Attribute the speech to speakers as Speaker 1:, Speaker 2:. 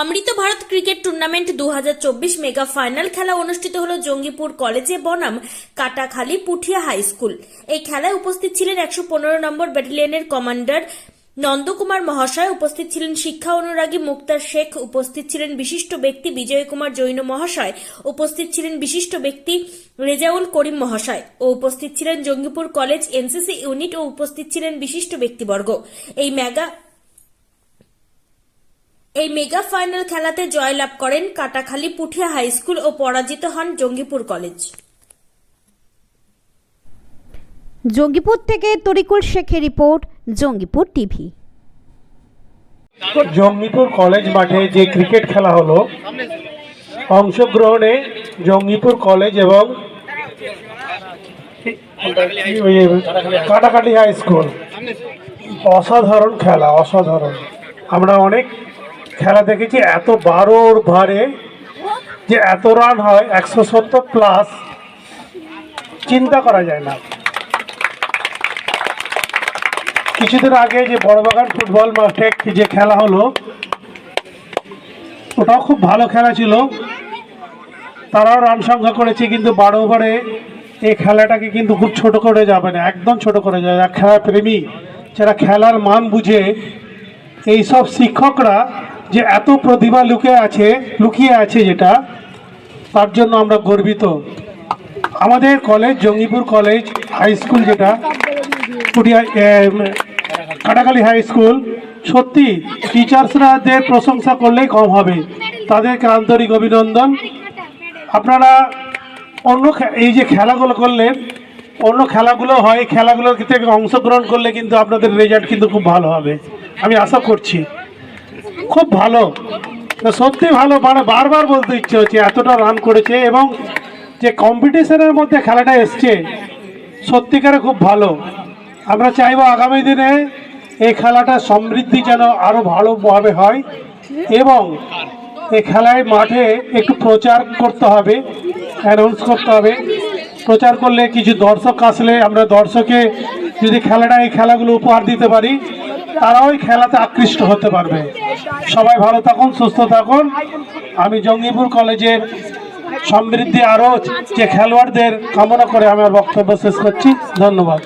Speaker 1: অমৃত Bharat cricket tournament দু হাজার চব্বিশ মেগা ফাইনাল খেলা অনুষ্ঠিত হল জঙ্গিপুর কলেজে বনাম কাটাখালী পুঠিয়া হাই স্কুল। এই খেলায় উপস্থিত ছিলেন একশো পনেরো নম্বর ব্যাটালিয়নের কমান্ডার নন্দকুমার মহাশয়, উপস্থিত ছিলেন শিক্ষা অনুরাগী মুক্তার শেখ, উপস্থিত ছিলেন বিশিষ্ট ব্যক্তি বিজয় কুমার জৈন মহাশয়, উপস্থিত ছিলেন বিশিষ্ট ব্যক্তি রেজাউল করিম মহাশয় ও উপস্থিত ছিলেন জঙ্গিপুর কলেজ এনসিসি ইউনিট ও উপস্থিত ছিলেন বিশিষ্ট ব্যক্তিবর্গ। এই মেগা এই মেগা ফাইনাল খেলাতে জয়লাভ করেন কাটাখালী পুঠিয়া হাই স্কুল ও পরাজিত হন জঙ্গিপুর কলেজ।
Speaker 2: জঙ্গিপুর থেকে তরিকুল শেখের report Jangipur TV.
Speaker 3: Jangipur college মাঠে যে ক্রিকেট খেলা হলো অংশগ্রহণে জঙ্গিপুর কলেজ এবং কাটাকাটি হাই স্কুল। অসাধারণ খেলা অসাধারণ। আমরা অনেক খেলা দেখেছি, এত বারো ওভারে যে এত রান হয়, একশো সত্তর প্লাস চিন্তা করা যায় না। কিছুদিন আগে যে বড়বাগান ফুটবল মাঠে যে খেলা হলো, ওটাও খুব ভালো খেলা ছিল। তারাও রান সংখ্যা করেছে, কিন্তু বারো ওভারে এই খেলাটাকে কিন্তু খুব ছোট করে যাবে না, একদম ছোট করে যাবে আর খেলা প্রেমী যারা খেলার মান বুঝে, এই সব শিক্ষকরা যে এত প্রতিভা লুকিয়ে আছে লুকিয়ে আছে যেটা, তার জন্য আমরা গর্বিত। আমাদের college, Jangipur college high school যেটা কাটাখালী হাই স্কুল সত্যি টিচার্সরাদের প্রশংসা করলেই কম হবে। তাদেরকে আন্তরিক অভিনন্দন। আপনারা অন্য এই যে খেলাগুলো করলেন, অন্য খেলাগুলো হয়, খেলাগুলোর থেকে অংশগ্রহণ করলে কিন্তু আপনাদের রেজাল্ট কিন্তু খুব ভালো হবে। আমি আশা করছি। খুব ভালো। সত্যি ভালো মানে বারবার বলতে ইচ্ছে হচ্ছে, এতটা রান করেছে এবং যে কম্পিটিশনের মধ্যে খেলাটা এসছে, সত্যিকারে খুব ভালো। আমরা চাইব আগামী দিনে এই খেলাটা সমৃদ্ধি যেন আরও ভালোভাবে হয় এবং এই খেলায় মাঠে একটু প্রচার করতে হবে অ্যানাউন্স করতে হবে। প্রচার করলে কিছু দর্শক আসলে আমরা দর্শকে যদি খেলাটা, এই খেলাগুলো উপহার দিতে পারি তারাও ওই খেলাতে আকৃষ্ট হতে পারবে। সবাই ভালো থাকুন, সুস্থ থাকুন। আমি জঙ্গিপুর কলেজের সমৃদ্ধি আরও যে খেলোয়াড়দের কামনা করে আমার বক্তব্য শেষ করছি। ধন্যবাদ।